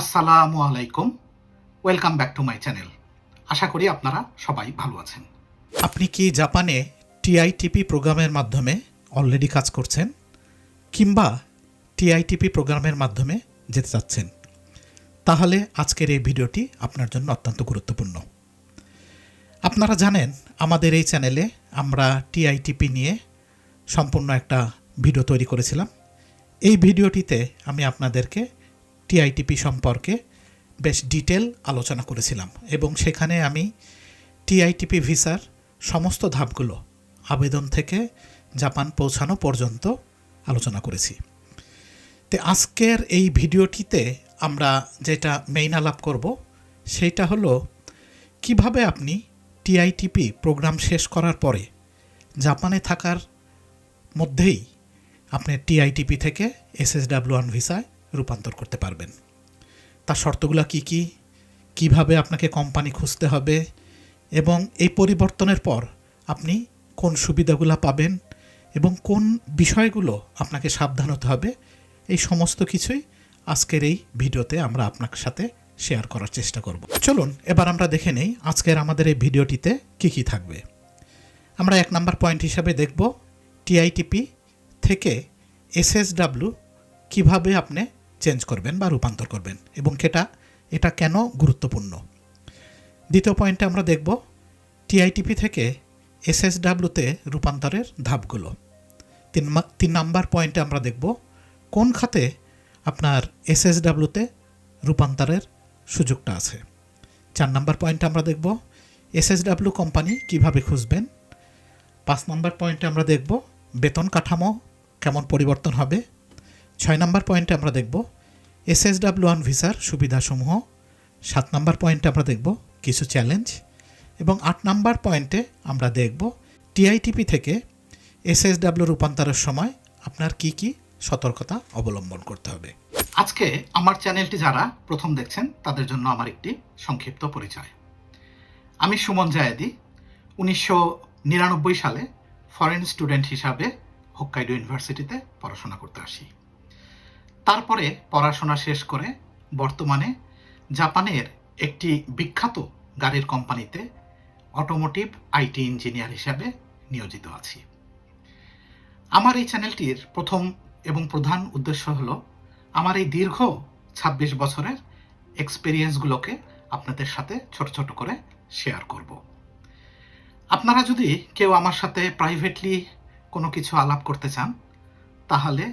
আসসালামু আলাইকুম। Welcome back to my channel আশা করি আপনারা সবাই ভালো আছেন। আপনি কি জাপানে টিআইটিপি প্রোগ্রামের মাধ্যমে অলরেডি কাজ করছেন? কিংবা টিআইটিপি প্রোগ্রামের মাধ্যমে যেতে চাচ্ছেন? তাহলে আজকের এই ভিডিওটি আপনার জন্য অত্যন্ত গুরুত্বপূর্ণ। আপনারা জানেন, আমাদের এই চ্যানেলে আমরা টিআইটিপি নিয়ে সম্পূর্ণ একটা ভিডিও তৈরি করেছিলাম। এই ভিডিওটিতে আমি আপনাদেরকে টিআইটিপি সম্পর্কে বেশ ডিটেল আলোচনা করেছিলাম এবং সেখানে আমি টিআইটিপি ভিসার সমস্ত ধাপগুলো আবেদন থেকে জাপান পৌঁছানো পর্যন্ত আলোচনা করেছি। তো আজকের এই ভিডিওটিতে আমরা যেটা মেইন আলাপ করব সেইটা হলো কীভাবে আপনি টিআইটিপি প্রোগ্রাম শেষ করার পরে জাপানে থাকার মধ্যেই আপনি টিআইটিপি থেকে এসএসডাব্লিউ ওয়ান ভিসায় রূপান্তর করতে পারবেন। তার শর্তগুলো কি কি? কীভাবে আপনাকে কোম্পানি খুঁজতে হবে? এবং এই পরিবর্তনের পর আপনি কোন সুবিধাগুলো পাবেন? এবং কোন বিষয়গুলো আপনাকে সাবধান হতে হবে? এই সমস্ত কিছুই আজকের এই ভিডিওতে আমরা আপনার সাথে শেয়ার করার চেষ্টা করব। চলুন, এবার আমরা দেখে নেই আজকের আমাদের এই ভিডিওটিতে কি কি থাকবে। আমরা এক নাম্বার পয়েন্ট হিসাবে দেখব টিআইটিপি থেকে এসএসডাব্লিউ কীভাবে আপনি চেঞ্জ করবেন বা রূপান্তর করবেন এবং সেটা, এটা কেন গুরুত্বপূর্ণ? দ্বিতীয় পয়েন্টে আমরা দেখব টিআইটিপি থেকে এসএসডাব্লিউতে রূপান্তরের ধাপগুলো। তিন তিন নাম্বার পয়েন্টে আমরা দেখব কোন খাতে আপনার এসএসডাব্লিউতে রূপান্তরের সুযোগটা আছে। চার নাম্বার পয়েন্টে আমরা দেখব এসএসডাব্লিউ কোম্পানি কীভাবে খুঁজবেন। পাঁচ নাম্বার পয়েন্টে আমরা দেখব বেতন কাঠামো কেমন পরিবর্তন হবে। ছয় নাম্বার পয়েন্টে আমরা দেখব এসএসডাব্লিউ ওয়ান ভিসার সুবিধাসমূহ। সাত নাম্বার পয়েন্টে আমরা দেখব কিছু চ্যালেঞ্জ। এবং আট নাম্বার পয়েন্টে আমরা দেখব টিআইটিপি থেকে এসএসডাব্লিউ রূপান্তরের সময় আপনার কি কি সতর্কতা অবলম্বন করতে হবে। আজকে আমার চ্যানেলটি যারা প্রথম দেখছেন, তাদের জন্য আমার একটি সংক্ষিপ্ত পরিচয়। আমি সুমন জায়েদি, উনিশশো নিরানব্বই সালে ফরেন স্টুডেন্ট হিসাবে হোক্কাইডো ইউনিভার্সিটিতে পড়াশোনা করতে আসি। তারপরে পড়াশোনা শেষ করে বর্তমানে জাপানের একটি বিখ্যাত গাড়ির কোম্পানিতে অটোমোটিভ আইটি ইঞ্জিনিয়ার হিসাবে নিয়োজিত আছি। আমার এই চ্যানেলটির প্রথম এবং প্রধান উদ্দেশ্য হল আমার এই দীর্ঘ ২৬ বছরের এক্সপিরিয়েন্সগুলোকে আপনাদের সাথে ছোট ছোট করে শেয়ার করব। আপনারা যদি কেউ আমার সাথে প্রাইভেটলি কোনো কিছু আলাপ করতে চান, তাহলে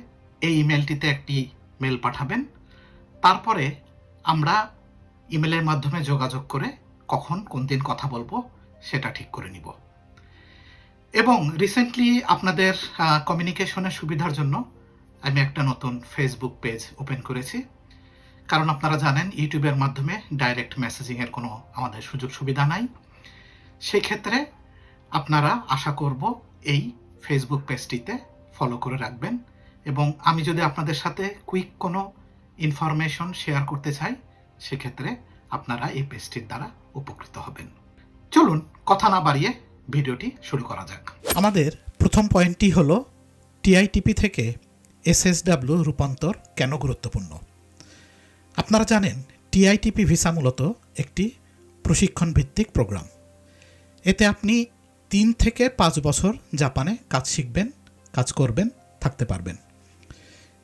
এই ইমেলটিতে একটি মেল পাঠাবেন। তারপরে আমরা ইমেলের মাধ্যমে যোগাযোগ করে কখন কোন দিন কথা বলব সেটা ঠিক করে নিব। এবং রিসেন্টলি আপনাদের কমিউনিকেশনের সুবিধার জন্য আমি একটা নতুন ফেসবুক পেজ ওপেন করেছি। কারণ আপনারা জানেন ইউটিউবের মাধ্যমে ডাইরেক্ট মেসেজিংয়ের কোনো আমাদের সুযোগ সুবিধা নাই। সেই ক্ষেত্রে আপনারা আশা করব এই ফেসবুক পেজটিতে ফলো করে রাখবেন। এবং আমি যদি আপনাদের সাথে কুইক কোনো ইনফরমেশন শেয়ার করতে চাই, সেক্ষেত্রে আপনারা এই পেজটির দ্বারা উপকৃত হবেন। চলুন কথা না বাড়িয়ে ভিডিওটি শুরু করা যাক। আমাদের প্রথম পয়েন্টটি হলো টিআইটিপি থেকে এসএসডাব্লিউ রূপান্তর কেন গুরুত্বপূর্ণ? আপনারা জানেন টিআইটিপি ভিসা মূলত একটি প্রশিক্ষণ ভিত্তিক প্রোগ্রাম এতে আপনি তিন থেকে পাঁচ বছর জাপানে কাজ শিখবেন, কাজ করবেন, থাকতে পারবেন।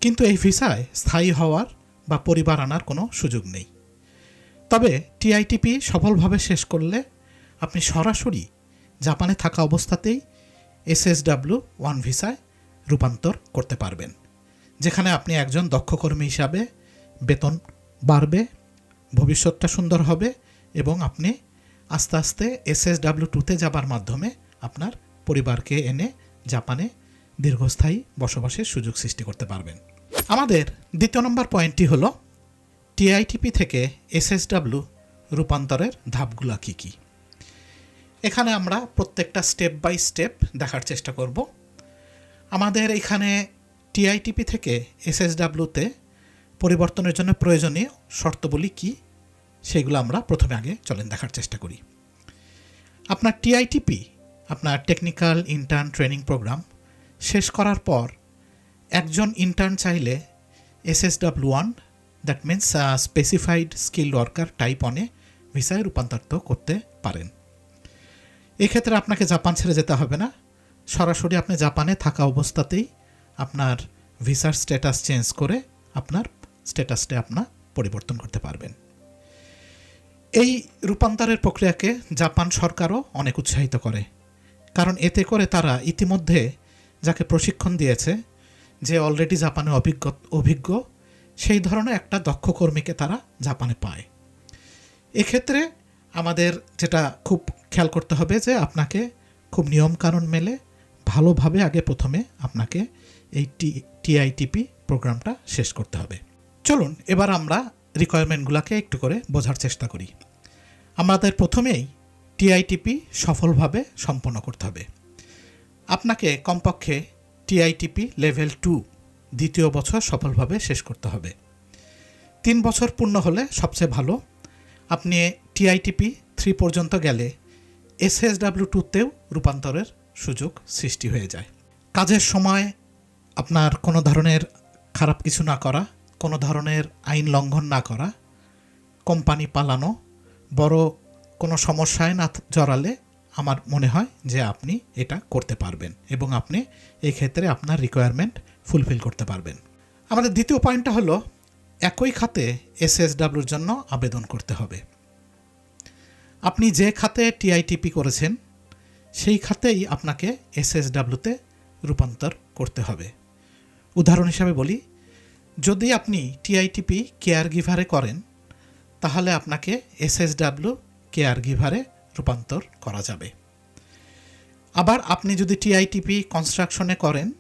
কিন্তু এই ভিসায় স্থায়ী হওয়ার বা পরিবার আনার কোনো সুযোগ নেই। তবে টিআইটিপি সফলভাবে শেষ করলে আপনি সরাসরি জাপানে থাকা অবস্থাতেই এসএসডাব্লিউ ওয়ান ভিসায় রূপান্তর করতে পারবেন, যেখানে আপনি একজন দক্ষ কর্মী হিসাবে বেতন বাড়বে, ভবিষ্যৎটা সুন্দর হবে এবং আপনি আস্তে আস্তে এসএসডাব্লিউ টুতে যাবার মাধ্যমে আপনার পরিবারকে এনে জাপানে দীর্ঘস্থায়ী বসবাসের সুযোগ সৃষ্টি করতে পারবেন। আমাদের দ্বিতীয় নম্বর পয়েন্টটি হলো, টিআইটিপি থেকে এসএসডাব্লিউ রূপান্তরের ধাপগুলো কী কী? এখানে আমরা প্রত্যেকটা স্টেপ বাই স্টেপ দেখার চেষ্টা করব। আমাদের এখানে টিআইটিপি থেকে এসএসডাব্লিউতে পরিবর্তনের জন্য প্রয়োজনীয় শর্তবলী কি, সেগুলো আমরা প্রথমে আগে চলেন দেখার চেষ্টা করি। আপনার টিআইটিপি, আপনার টেকনিক্যাল ইন্টার্ন ট্রেনিং প্রোগ্রাম শেষ করার পর একজন ইন্টার্ন চাইলে SSW one that means specified skill worker type one ভিসায় রূপান্তরিত করতে পারেন। এক্ষেত্রে আপনাকে জাপান ছেড়ে যেতে হবে না। সরাসরি আপনি জাপানে থাকা অবস্থাতেই আপনার ভিসার স্ট্যাটাস চেঞ্জ করে আপনার স্ট্যাটাসটা আপনার পরিবর্তন করতে পারবেন। এই রূপান্তরের প্রক্রিয়াকে জাপান সরকারও অনেক উৎসাহিত করে। কারণ এতে করে তারা ইতিমধ্যে যাকে প্রশিক্ষণ দিয়েছে যে অলরেডি জাপানে অভিজ্ঞ অভিজ্ঞ, সেই ধরনের একটা দক্ষ কর্মীকে তারা জাপানে পায়। এক্ষেত্রে আমাদের যেটা খুব খেয়াল করতে হবে যে আপনাকে খুব নিয়মকানুন মেলে ভালোভাবে আগে প্রথমে আপনাকে এই টি টিআইটিপি প্রোগ্রামটা শেষ করতে হবে। চলুন, এবার আমরা রিকোয়ারমেন্টগুলোকে একটু করে বোঝার চেষ্টা করি। আমাদের প্রথমেই টিআইটিপি সফলভাবে সম্পন্ন করতে হবে। আপনাকে কমপক্ষে টিআইটিপি লেভেল টু দ্বিতীয় বছর সফলভাবে শেষ করতে হবে। তিন বছর পূর্ণ হলে সবচেয়ে ভালো। আপনি টিআইটিপি থ্রি পর্যন্ত গেলে এসএসডাব্লিউ টুতেও রূপান্তরের সুযোগ সৃষ্টি হয়ে যায়। কাজের সময় আপনার কোনো ধরনের খারাপ কিছু না করা, কোনো ধরনের আইন লঙ্ঘন না করা, কোম্পানি পালানো, বড় কোনো সমস্যায় না জড়ালে আমার মনে হয় যে আপনি এটা করতে পারবেন এবং আপনি এই ক্ষেত্রে আপনার রিকোয়ারমেন্ট ফুলফিল করতে পারবেন। আমাদের দ্বিতীয় পয়েন্টটা হলো, একই খাতে এসএসডাব্লিউর জন্য আবেদন করতে হবে। আপনি যে খাতে টিআইটিপি করেছেন, সেই খাতেই আপনাকে এসএসডাব্লিউতে রূপান্তর করতে হবে। উদাহরণ হিসাবে বলি, যদি আপনি টিআইটিপি কেয়ার গিভারে করেন, তাহলে আপনাকে এস এস এসএসডাব্লিউ কেয়ার গিভারে রূপান্তর করা যাবে। আবার আপনি যদি টিআইটিপি কনস্ট্রাকশনে করেন,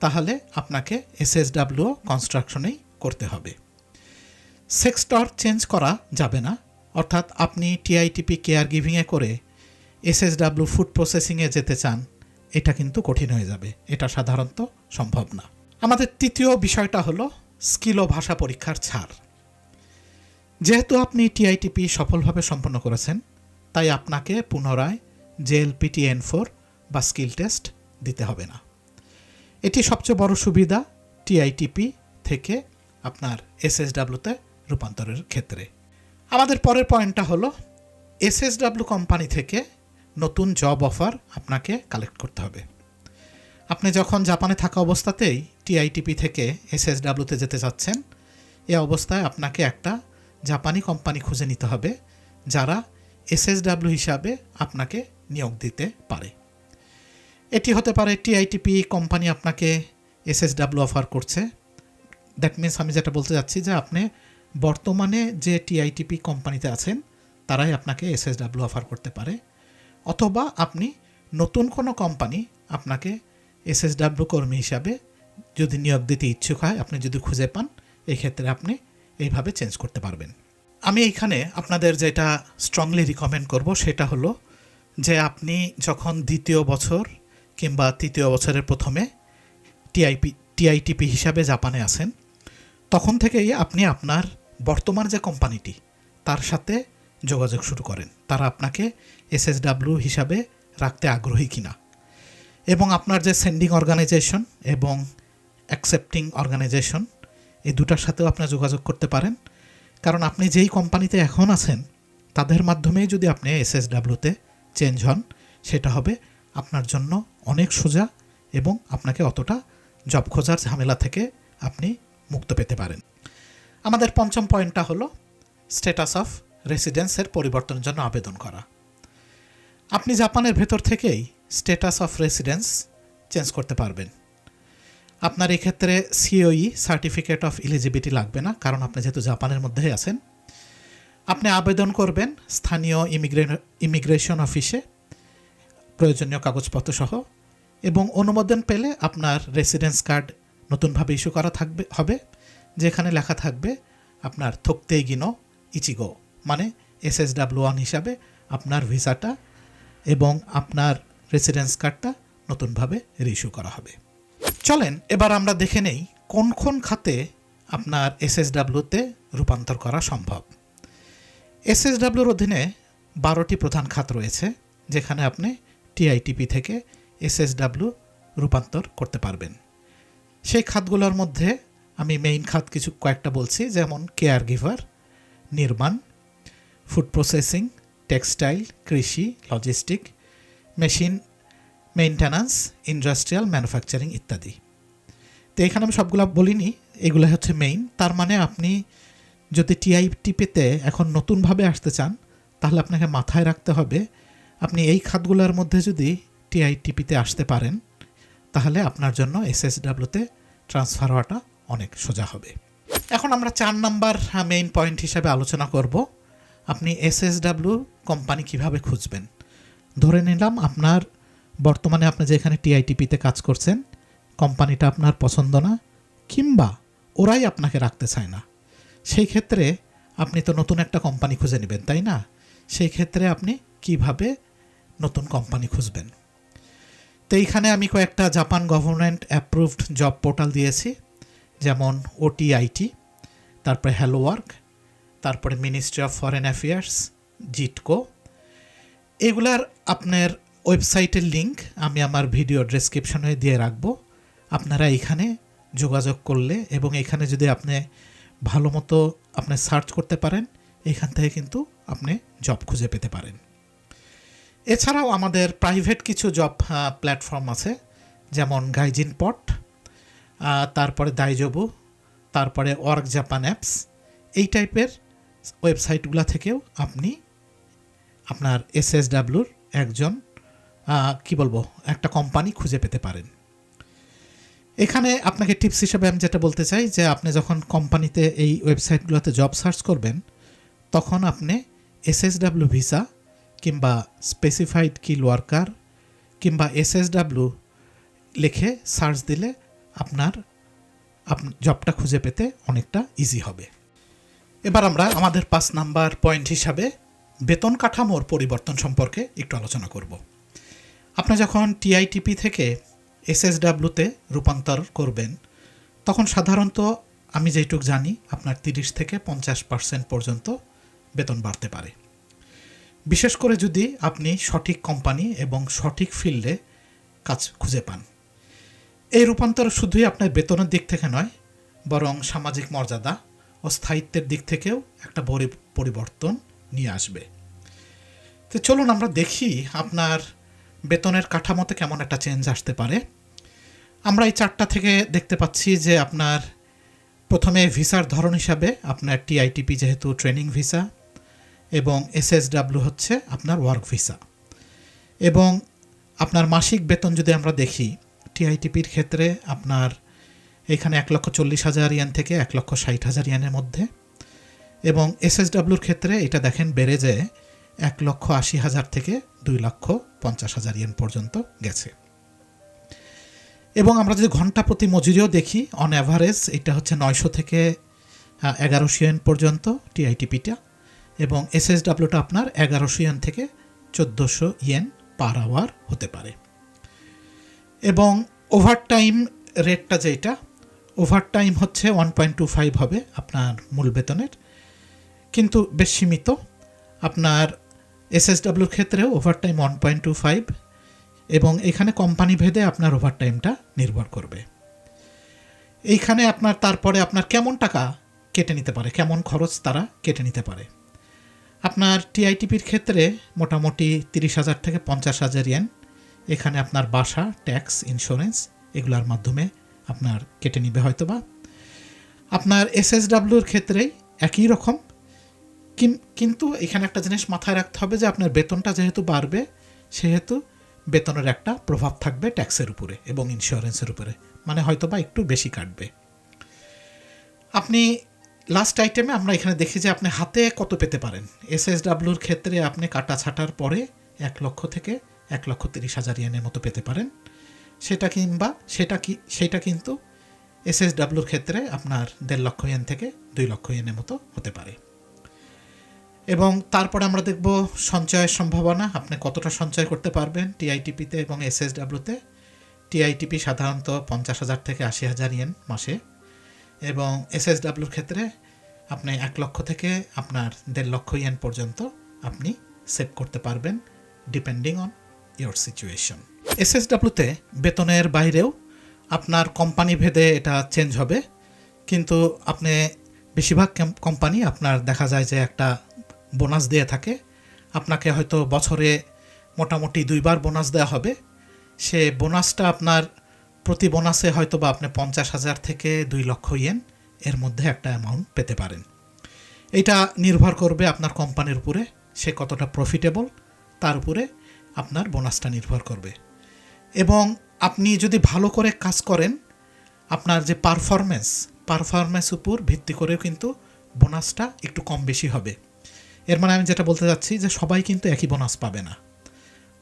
তাহলে আপনাকে এসএসডাব্লিউ কনস্ট্রাকশনেই করতে হবে। সেক্সটর চেঞ্জ করা যাবে না, অর্থাৎ আপনি টিআইটিপি কেয়ার গিভিংয়ে করে এসএসডাব্লিউ ফুড প্রসেসিংয়ে যেতে চান, এটা কিন্তু কঠিন হয়ে যাবে, এটা সাধারণত সম্ভব না। আমাদের তৃতীয় বিষয়টা হলো স্কিল ও ভাষা পরীক্ষার ছাড়। যেহেতু আপনি টিআইটিপি সফলভাবে সম্পন্ন করেছেন তাই আপনাকে পুনরায় জেএলপিটি এন ফোর বা স্কিল টেস্ট দিতে হবে না। এটি সবচেয়ে বড় সুবিধা টিআইটিপি থেকে আপনার এসএসডাব্লিউতে রূপান্তরের ক্ষেত্রে। আমাদের পরের পয়েন্টটা হলো এসএসডাব্লিউ কোম্পানি থেকে নতুন জব অফার আপনাকে কালেক্ট করতে হবে। আপনি যখন জাপানে থাকা অবস্থাতেই টিআইটিপি থেকে এসএসডাব্লিউতে যেতে চাচ্ছেন, এ অবস্থায় আপনাকে একটা জাপানি কোম্পানি খুঁজে নিতে হবে, যারা এসএসডাব্লিউ হিসাবে আপনাকে নিয়োগ দিতে পারে। এটি হতে পারে টিআইটিপি কোম্পানি আপনাকে এসএসডাব্লিউ অফার করছে। দ্যাট মিন্স আমি যেটা বলতে যাচ্ছি যে আপনি বর্তমানে যে টিআইটিপি কোম্পানিতে আছেন, তারাই আপনাকে এসএসডাব্লিউ অফার করতে পারে। অথবা আপনি নতুন কোনো কোম্পানি আপনাকে এসএসডাব্লিউ কর্মী হিসাবে যদি নিয়োগ দিতে ইচ্ছুক হয়, আপনি যদি খুঁজে পান এই ক্ষেত্রে আপনি এইভাবে চেঞ্জ করতে পারবেন। আমি এইখানে আপনাদের যেটা স্ট্রংলি রিকমেন্ড করব সেটা হলো যে আপনি যখন দ্বিতীয় বছর কিংবা তৃতীয় বছরের প্রথমে টিআইপি, টিআইটিপি হিসাবে জাপানে আসেন তখন থেকেই আপনি আপনার বর্তমান যে কোম্পানিটি, তার সাথে যোগাযোগ শুরু করেন। তারা আপনাকে এসএসডাব্লিউ হিসাবে রাখতে আগ্রহী কিনা। এবং আপনার যে সেন্ডিং অর্গানাইজেশন এবং অ্যাকসেপ্টিং অর্গানাইজেশন এই দুটার সাথেও আপনি যোগাযোগ করতে পারেন। কারণ আপনি যেই কোম্পানিতে এখন আছেন, তাদের মাধ্যমেই যদি আপনি এসএসডাব্লিউতে চেঞ্জ হন, সেটা হবে আপনার জন্য অনেক সোজা এবং আপনাকে অতটা জব খোঁজার ঝামেলা থেকে আপনি মুক্ত পেতে পারেন। আমাদের পঞ্চম পয়েন্টটা হলো স্ট্যাটাস অফ রেসিডেন্সের পরিবর্তনের জন্য আবেদন করা। আপনি জাপানের ভেতর থেকেই স্ট্যাটাস অফ রেসিডেন্স চেঞ্জ করতে পারবেন। আপনার এক্ষেত্রে সিওই সার্টিফিকেট অফ এলিজিবিলিটি লাগবে না, কারণ আপনি যেহেতু জাপানের মধ্যেই আছেন। আপনি আবেদন করবেন স্থানীয় ইমিগ্রে ইমিগ্রেশন অফিসে, প্রয়োজনীয় কাগজপত্র সহ, এবং অনুমোদন পেলে আপনার রেসিডেন্স কার্ড নতুনভাবে ইস্যু করা থাকবে, হবে, যেখানে লেখা থাকবে আপনার থকতেই গিনো ইচিগো মানে এসএসডাব্লিউ ওয়ান হিসাবে আপনার ভিসাটা এবং আপনার রেসিডেন্স কার্ডটা নতুনভাবে রিইস্যু করা হবে। চলেন, এবার আমরা দেখে নেই কোন কোন খাতে আপনার এসএসডাব্লিউতে রূপান্তর করা সম্ভব। এসএসডাব্লিউর অধীনে বারোটি প্রধান খাত রয়েছে, যেখানে আপনি টিআইটিপি থেকে এসএসডাব্লিউ রূপান্তর করতে পারবেন। সেই খাতগুলোর মধ্যে আমি মেইন খাত কিছু কয়েকটা বলছি, যেমন কেয়ার গিভার নির্মাণ ফুড প্রসেসিং টেক্সটাইল কৃষি logistic machine maintenance industrial, manufacturing ইত্যাদি। তো এখানে আমি সবগুলো বলিনি এগুলো হচ্ছে মেইন। তার মানে আপনি যদি টিআইটিপিতে এখন নতুনভাবে আসতে চান, তাহলে আপনাকে মাথায় রাখতে হবে, আপনি এই খাতগুলোর মধ্যে যদি টিআইটিপিতে আসতে পারেন, তাহলে আপনার জন্য এসএসডাব্লিউতে ট্রান্সফার হওয়াটা অনেক সোজা হবে। এখন আমরা চার নাম্বার মেইন পয়েন্ট হিসাবে আলোচনা করব। আপনি এসএসডাব্লিউ কোম্পানি কীভাবে খুঁজবেন? ধরে নিলাম আপনার বর্তমানে আপনি যেখানে টিআইটিপিতে কাজ করছেন, কোম্পানিটা আপনার পছন্দ না, কিংবা ওরাই আপনাকে রাখতে চায় না, সেই ক্ষেত্রে আপনি তো নতুন একটা কোম্পানি খুঁজে নেবেন, তাই না? সেই ক্ষেত্রে আপনি কীভাবে নতুন কোম্পানি খুঁজবেন? তো এইখানে আমি কয়েকটা Japan government approved job portal দিয়েছি, যেমন ওটিআইটি তারপরে হ্যালো ওয়ার্ক তারপরে ministry of foreign affairs, JITCO. এগুলার আপনার ওয়েবসাইটের লিংক আমি আমার ভিডিও ডেসক্রিপশনে দিয়ে রাখব। আপনারা এখানে যোগাযোগ করলে এবং এখানে যদি আপনি ভালো মতো আপনি সার্চ করতে পারেন, এখান থেকে কিন্তু আপনি জব খুঁজে পেতে পারেন। এছাড়াও আমাদের প্রাইভেট কিছু জব প্ল্যাটফর্ম আছে, যেমন গাইজিন পট তারপরে দাইজবু, তারপরে ওয়ার্ক জাপান অ্যাপস, এই টাইপের ওয়েবসাইটগুলো থেকেও আপনি আপনার এসএসডাব্লুর একজন কি বলব, একটা কোম্পানি খুঁজে পেতে পারেন। এখানে আপনাকে টিপস হিসেবে আমি যেটা বলতে চাই, যে আপনি যখন কোম্পানিতে এই ওয়েবসাইটগুলোতে জব সার্চ করবেন, তখন আপনি এসএসডাব্লিউ ভিসা কিংবা স্পেসিফাইড কিল ওয়ার্কার কিংবা এসএসডাব্লিউ লিখে সার্চ দিলে আপনার, আপ- জবটা খুঁজে পেতে অনেকটা ইজি হবে। এবার আমরা আমাদের পাঁচ নাম্বার পয়েন্ট হিসাবে বেতন কাঠামোর পরিবর্তন সম্পর্কে একটু আলোচনা করব। আপনি যখন টিআইটিপি থেকে এসএসডাব্লুতে রূপান্তর করবেন, তখন সাধারণত আমি যেটুক জানি, আপনার তিরিশ থেকে পঞ্চাশ পার্সেন্ট পর্যন্ত বেতন বাড়তে পারে। বিশেষ করে যদি আপনি সঠিক কোম্পানি এবং সঠিক ফিল্ডে কাজ খুঁজে পান। এই রূপান্তর শুধুই আপনার বেতনের দিক থেকে নয়, বরং সামাজিক মর্যাদা ও স্থায়িত্বের দিক থেকেও একটা বড় পরিবর্তন নিয়ে আসবে। তো চলুন আমরা দেখি আপনার বেতনের কাঠামোতে কেমন একটা চেঞ্জ আসতে পারে? আমরা এই চারটা থেকে দেখতে পাচ্ছি যে আপনার প্রথমে ভিসার ধরন হিসাবে আপনার টিআইটিপি যেহেতু ট্রেনিং ভিসা এবং এসএসডাব্লিউ হচ্ছে আপনার ওয়ার্ক ভিসা এবং আপনার মাসিক বেতন যদি আমরা দেখি টিআইটিপির ক্ষেত্রে আপনার এখানে এক লক্ষ চল্লিশ হাজার ইয়ান থেকে এক লক্ষ ষাট হাজার ইয়ানের মধ্যে। এবং এসএসডাব্লিউর ক্ষেত্রে এটা দেখেন বেড়ে যেয়ে এক লক্ষ আশি হাজার থেকে দুই লক্ষ পঞ্চাশ হাজার ইয়েন পর্যন্ত গেছে। এবং আমরা যদি ঘণ্টা প্রতি মজুরিও দেখি অন অ্যাভারেজ এটা হচ্ছে নয়শো থেকে এগারোশো ইয়েন পর্যন্ত টিআইটিপিটা এবং এসএসডাব্লিউটা আপনার এগারোশো ইয়েন থেকে চোদ্দোশো ইয়েন পার আওয়ার হতে পারে। এবং ওভারটাইম রেটটা যেটা ওভারটাইম হচ্ছে ওয়ান পয়েন্ট টু ফাইভ হবে আপনার মূল বেতনের। কিন্তু বেশ সীমিত। আপনার এসএসডাব্লিউর ক্ষেত্রেও overtime one point two five এবং এখানে কোম্পানি ভেদে আপনার ওভারটাইমটা নির্ভর করবে। এইখানে আপনার, তারপরে আপনার কেমন টাকা কেটে নিতে পারে, কেমন খরচ তারা কেটে নিতে পারে। আপনার টিআইটিপির ক্ষেত্রে মোটামুটি তিরিশ হাজার থেকে পঞ্চাশ হাজার ইয়েন এখানে আপনার বাসা ট্যাক্স ইন্স্যুরেন্স এগুলোর মাধ্যমে আপনার কেটে নিবে হয়তো বা আপনার এসএসডাব্লিউর ক্ষেত্রেই একই রকম কিন্তু এখানে একটা জিনিস মাথায় রাখতে হবে যে আপনার বেতনটা যেহেতু বাড়বে, সেহেতু বেতনের একটা প্রভাব থাকবে ট্যাক্সের উপরে এবং ইন্স্যুরেন্সের উপরে। মানে হয়তো বা একটু বেশি কাটবে। আপনি লাস্ট আইটেমে আমরা এখানে দেখি যে আপনি হাতে কত পেতে পারেন। এসএসডাব্লিউর ক্ষেত্রে আপনি কাটা ছাটার পরে এক লক্ষ থেকে এক লক্ষ তিরিশ হাজার ইয়েনের মতো পেতে পারেন। সেটা কিংবা সেটা কি, সেটা কিন্তু এসএসডাব্লিউর ক্ষেত্রে আপনার দেড় লক্ষ ইয়েন থেকে দুই লক্ষ ইয়েনের মতো হতে পারে। এবং তারপরে আমরা দেখব সঞ্চয়ের সম্ভাবনা। আপনি কতটা সঞ্চয় করতে পারবেন টিআইটিপিতে এবং এসএসডাব্লিউতে টিআইটিপি সাধারণত পঞ্চাশ হাজার থেকে আশি হাজার ইয়েন মাসে। এবং এসএসডাব্লিউর ক্ষেত্রে আপনি এক লক্ষ থেকে আপনার দেড় লক্ষ ইয়েন পর্যন্ত আপনি সেভ করতে পারবেন ডিপেন্ডিং অন ইয়োর সিচুয়েশন এসএসডাব্লিউতে বেতনের বাইরেও আপনার কোম্পানি ভেদে এটা চেঞ্জ হবে। কিন্তু আপনি বেশিরভাগ কোম্পানি আপনার দেখা যায় যে একটা বোনাস দিয়ে থাকে। আপনাকে হয়তো বছরে মোটামুটি দুইবার বোনাস দেওয়া হবে। সে বোনাসটা আপনার প্রতি বোনাসে হয়তো বা আপনি পঞ্চাশ হাজার থেকে দুই লক্ষ ইয়েন এর মধ্যে একটা অ্যামাউন্ট পেতে পারেন। এটা নির্ভর করবে আপনার কোম্পানির উপরে, সে কতটা প্রফিটেবল তার উপরে আপনার বোনাসটা নির্ভর করবে। এবং আপনি যদি ভালো করে কাজ করেন, আপনার যে পারফরমেন্স পারফরমেন্স উপর ভিত্তি করেও কিন্তু বোনাসটা একটু কম বেশি হবে। এর মানে আমি যেটা বলতে চাচ্ছি যে সবাই কিন্তু একই বোনাস পাবে না।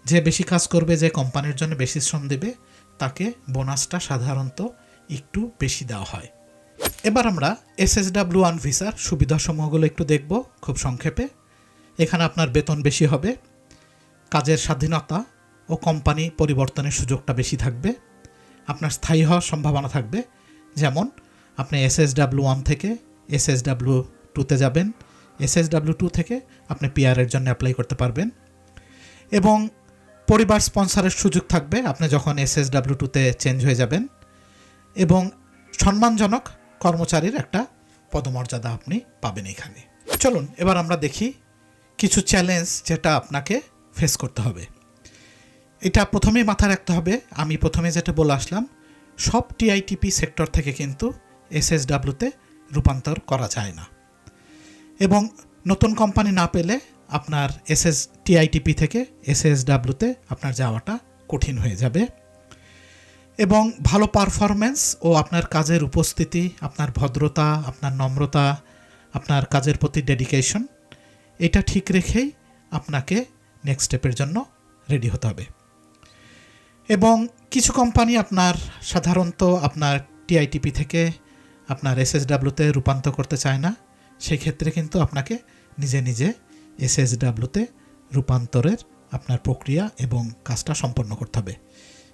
যে বেশি কাজ করবে, যে কোম্পানির জন্য বেশি শ্রম দেবে, তাকে বোনাসটা সাধারণত একটু বেশি দেওয়া হয়। এবার আমরা এসএসডাব্লিউ ওয়ান ভিসার সুবিধাসমূহগুলো একটু দেখব খুব সংক্ষেপে। এখানে আপনার বেতন বেশি হবে, কাজের স্বাধীনতা ও কোম্পানি পরিবর্তনের সুযোগটা বেশি থাকবে, আপনার স্থায়ী হওয়ার সম্ভাবনা থাকবে। যেমন, আপনি এসএসডাব্লিউ ওয়ান থেকে এসএসডাব্লিউ টুতে যাবেন এসএসডাব্লিউ টু থেকে আপনি পিআরের জন্য অ্যাপ্লাই করতে পারবেন। এবং পরিবার স্পন্সরের সুযোগ থাকবে, আপনি যখন এসএসডাব্লিউ টুতে চেঞ্জ হয়ে যাবেন। এবং সম্মানজনক কর্মচারীর একটা পদমর্যাদা আপনি পাবেন এখানে। চলুন, এবার আমরা দেখি কিছু চ্যালেঞ্জ যেটা আপনাকে ফেস করতে হবে। এটা প্রথমেই মাথায় রাখতে হবে, আমি প্রথমে যেটা বলে আসলাম, সব টিআইটিপি সেক্টর থেকে কিন্তু এসএসডাব্লিউতে রূপান্তর করা যায় না। এবং নতুন কোম্পানি না পেলে আপনার এসএস টিআইটিপি থেকে এসএসডাব্লিউতে আপনার যাওয়াটা কঠিন হয়ে যাবে। এবং ভালো পারফরমেন্স ও আপনার কাজের উপস্থিতি, আপনার ভদ্রতা, আপনার নম্রতা, আপনার কাজের প্রতি ডেডিকেশন এটা ঠিক রেখেই আপনাকে নেক্সট স্টেপের জন্য রেডি হতে হবে। এবং কিছু কোম্পানি আপনার সাধারণত আপনার টিআইটিপি থেকে আপনার এসএসডাব্লিউতে রূপান্তর করতে চায় না। সেই ক্ষেত্রে কিন্তু আপনাকে নিজে নিজে এসএসডাব্লিউতে রূপান্তরের আপনার প্রক্রিয়া এবং কাজটা সম্পন্ন করতে হবে।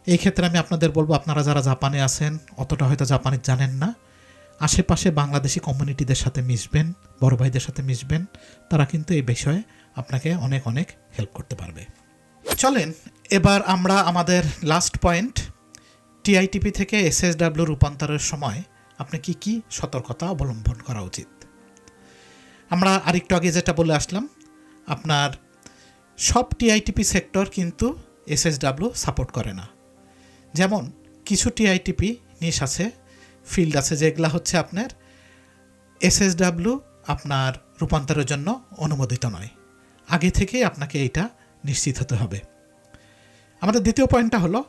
এই ক্ষেত্রে আমি আপনাদের বলব, আপনারা যারা জাপানে আছেন, অতটা হয়তো জাপানি জানেন না, আশেপাশে বাংলাদেশি কমিউনিটিদের সাথে মিশবেন, বড় ভাইদের সাথে মিশবেন, তারা কিন্তু এই বিষয়ে আপনাকে অনেক অনেক হেল্প করতে পারবে। চলেন, এবার আমরা আমাদের লাস্ট পয়েন্ট টিআইটিপি থেকে এসএসডাব্লিউ রূপান্তরের সময় আপনি কি কি সতর্কতা অবলম্বন করা উচিত? আমরা আরেকটু আগে যেটা বলে আসলাম, আপনার সব টিআইটিপি সেক্টর কিন্তু এসএসডাব্লিউ সাপোর্ট করে না। যেমন কিছু টিআইটিপি নিশ আছে, ফিল্ড আছে যেগুলা হচ্ছে আপনার এসএসডাব্লিউ আপনার রূপান্তরের জন্য অনুমোদিত নয়। আগে থেকেই আপনাকে এইটা নিশ্চিত হতে হবে। আমাদের দ্বিতীয় পয়েন্টটা হলো,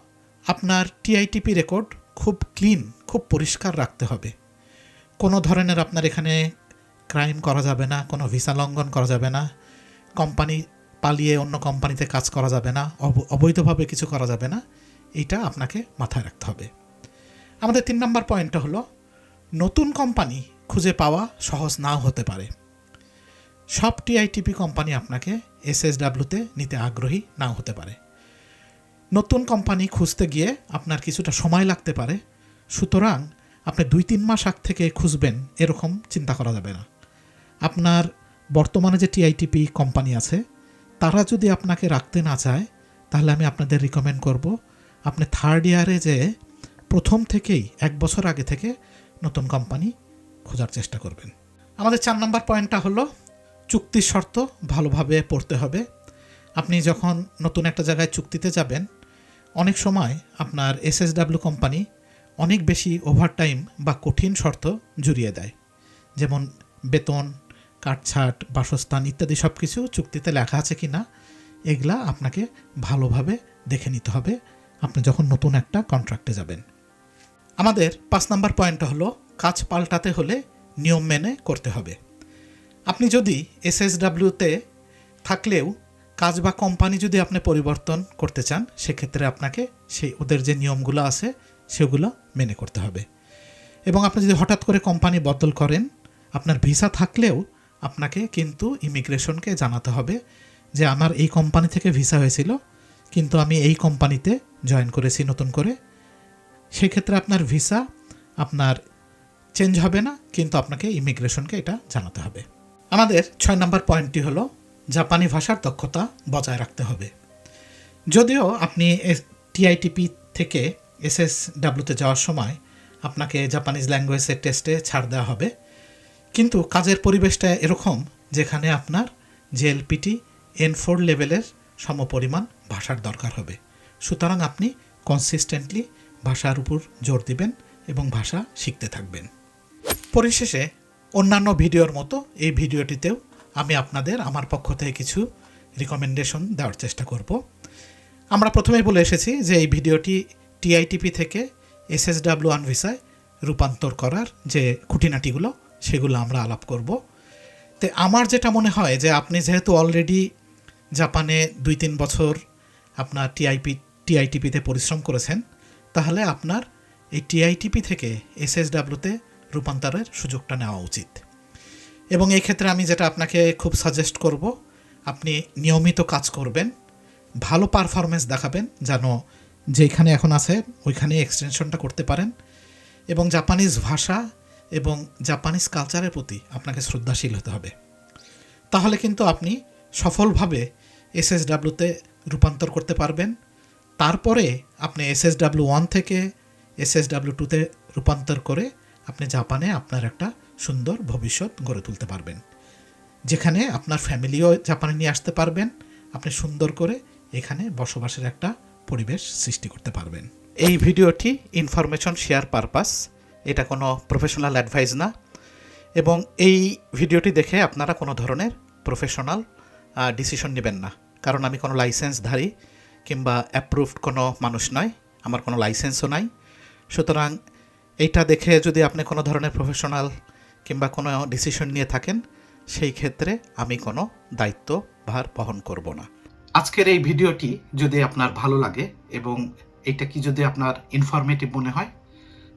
আপনার টিআইটিপি রেকর্ড খুব ক্লিন, খুব পরিষ্কার রাখতে হবে। কোনো ধরনের আপনার এখানে ক্রাইম করা যাবে না, কোনো ভিসা লঙ্ঘন করা যাবে না কোম্পানি পালিয়ে অন্য কোম্পানিতে কাজ করা যাবে না, অব- অবৈধভাবে কিছু করা যাবে না, এইটা আপনাকে মাথায় রাখতে হবে। আমাদের তিন নম্বর পয়েন্টটা হলো, নতুন কোম্পানি খুঁজে পাওয়া সহজ নাও হতে পারে। সব টিআইটিপি কোম্পানি আপনাকে এসএসডাব্লিউতে নিতে আগ্রহী নাও হতে পারে। নতুন কোম্পানি খুঁজতে গিয়ে আপনার কিছুটা সময় লাগতে পারে, সুতরাং আপনি দুই তিন মাস আগ থেকে খুঁজবেন, এরকম চিন্তা করা যাবে না। আপনার বর্তমানে যে টিআইটিপি কোম্পানি আছে, তারা যদি আপনাকে রাখতে না চায়, তাহলে আমি আপনাদের রিকমেন্ড করব আপনি থার্ড ইয়ারে যে প্রথম থেকেই এক বছর আগে থেকে নতুন কোম্পানি খোঁজার চেষ্টা করবেন। আমাদের চার নম্বর পয়েন্টটা হলো চুক্তির শর্ত ভালোভাবে পড়তে হবে। আপনি যখন নতুন একটা জায়গায় চুক্তিতে যাবেন, অনেক সময় আপনার এসএসডাব্লিউ কোম্পানি অনেক বেশি ওভারটাইম বা কঠিন শর্ত জুড়িয়ে দেয়। যেমন বেতন কাটছাট বাসস্থান ইত্যাদি সব কিছু চুক্তিতে লেখা আছে কি না এগুলা আপনাকে ভালোভাবে দেখে নিতে হবে। আপনি যখন নতুন একটা কন্ট্রাক্টে যাবেন। আমাদের পাঁচ নাম্বার পয়েন্টটা হলো, কাজ পাল্টাতে হলে নিয়ম মেনে করতে হবে। আপনি যদি এস এসএসডাব্লিউতে থাকলেও কাজ বা কোম্পানি যদি আপনি পরিবর্তন করতে চান, সেক্ষেত্রে আপনাকে সেই ওদের যে নিয়মগুলো আছে, সেগুলো মেনে করতে হবে। এবং আপনি যদি হঠাৎ করে কোম্পানি বদল করেন, আপনার ভিসা থাকলেও আপনাকে কিন্তু ইমিগ্রেশনকে জানাতে হবে যে আমার এই কোম্পানি থেকে ভিসা হয়েছিল, কিন্তু আমি এই কোম্পানিতে জয়েন করেছি নতুন করে। সেক্ষেত্রে আপনার ভিসা, আপনার চেঞ্জ হবে না, কিন্তু আপনাকে ইমিগ্রেশনকে এটা জানাতে হবে। আমাদের ছয় নম্বর পয়েন্টটি হলো জাপানি ভাষার দক্ষতা বজায় রাখতে হবে। যদিও আপনি টিআইটিপি থেকে এসএসডাব্লিউতে যাওয়ার সময় আপনাকে জাপানিজ ল্যাঙ্গুয়েজের টেস্টে ছাড় দেওয়া হবে কিন্তু কাজের পরিবেশটা এরকম যেখানে আপনার জেএলপিটি এন ফোর লেভেলের সমপরিমাণ ভাষার দরকার হবে। সুতরাং আপনি কনসিস্টেন্টলি ভাষার উপর জোর দিবেন এবং ভাষা শিখতে থাকবেন। পরিশেষে অন্যান্য ভিডিওর মতো এই ভিডিওটিতেও আমি আপনাদের আমার পক্ষ থেকে কিছু রিকমেন্ডেশন দেওয়ার চেষ্টা করব। আমরা প্রথমেই বলে এসেছি যে এই ভিডিওটি টিআইটিপি থেকে এসএসডাব্লিউ ওয়ান ভিসায় রূপান্তর করার যে খুঁটিনাটিগুলো সেগুলো আমরা আলাপ করব। তো আমার যেটা মনে হয় যে আপনি যেহেতু অলরেডি জাপানে দুই তিন বছর আপনার টিআইপি টিআইটিপিতে পরিশ্রম করেছেন, তাহলে আপনার এই টিআইটিপি থেকে এসএসডাব্লিউতে রূপান্তরের সুযোগটা নেওয়া উচিত। এবং এই ক্ষেত্রে আমি যেটা আপনাকে খুব সাজেস্ট করব, আপনি নিয়মিত কাজ করবেন, ভালো পারফরমেন্স দেখাবেন, যেন যেখানে এখন আছে ওইখানে এক্সটেনশনটা করতে পারেন। এবং জাপানিজ ভাষা এবং জাপানিজ কালচারের প্রতি আপনাকে শ্রদ্ধাশীল হতে হবে। তাহলে কিন্তু আপনি সফলভাবে এসএসডাব্লিউতে রূপান্তর করতে পারবেন। তারপরে আপনি এসএসডাব্লিউ ওয়ান থেকে এসএসডাব্লিউ টুতে রূপান্তর করে আপনি জাপানে আপনার একটা সুন্দর ভবিষ্যৎ গড়ে তুলতে পারবেন। যেখানে আপনার ফ্যামিলিও জাপানে নিয়ে আসতে পারবেন। আপনি সুন্দর করে এখানে বসবাসের একটা পরিবেশ সৃষ্টি করতে পারবেন। এই ভিডিওটি ইনফরমেশন শেয়ার পারপাস এটা কোনো প্রফেশনাল অ্যাডভাইস না। এবং এই ভিডিওটি দেখে আপনারা কোনো ধরনের প্রফেশনাল ডিসিশন নেবেন না। কারণ আমি কোনো লাইসেন্সধারী কিংবা অ্যাপ্রুভড কোনো মানুষ নয়, আমার কোনো লাইসেন্সও নাই। সুতরাং এইটা দেখে যদি আপনি কোনো ধরনের প্রফেশনাল কিংবা কোনো ডিসিশন নিয়ে থাকেন, সেই ক্ষেত্রে আমি কোনো দায়িত্ব ভার বহন করব না। আজকের এই ভিডিওটি যদি আপনার ভালো লাগে এবং এটা কি যদি আপনার ইনফরমেটিভ মনে হয়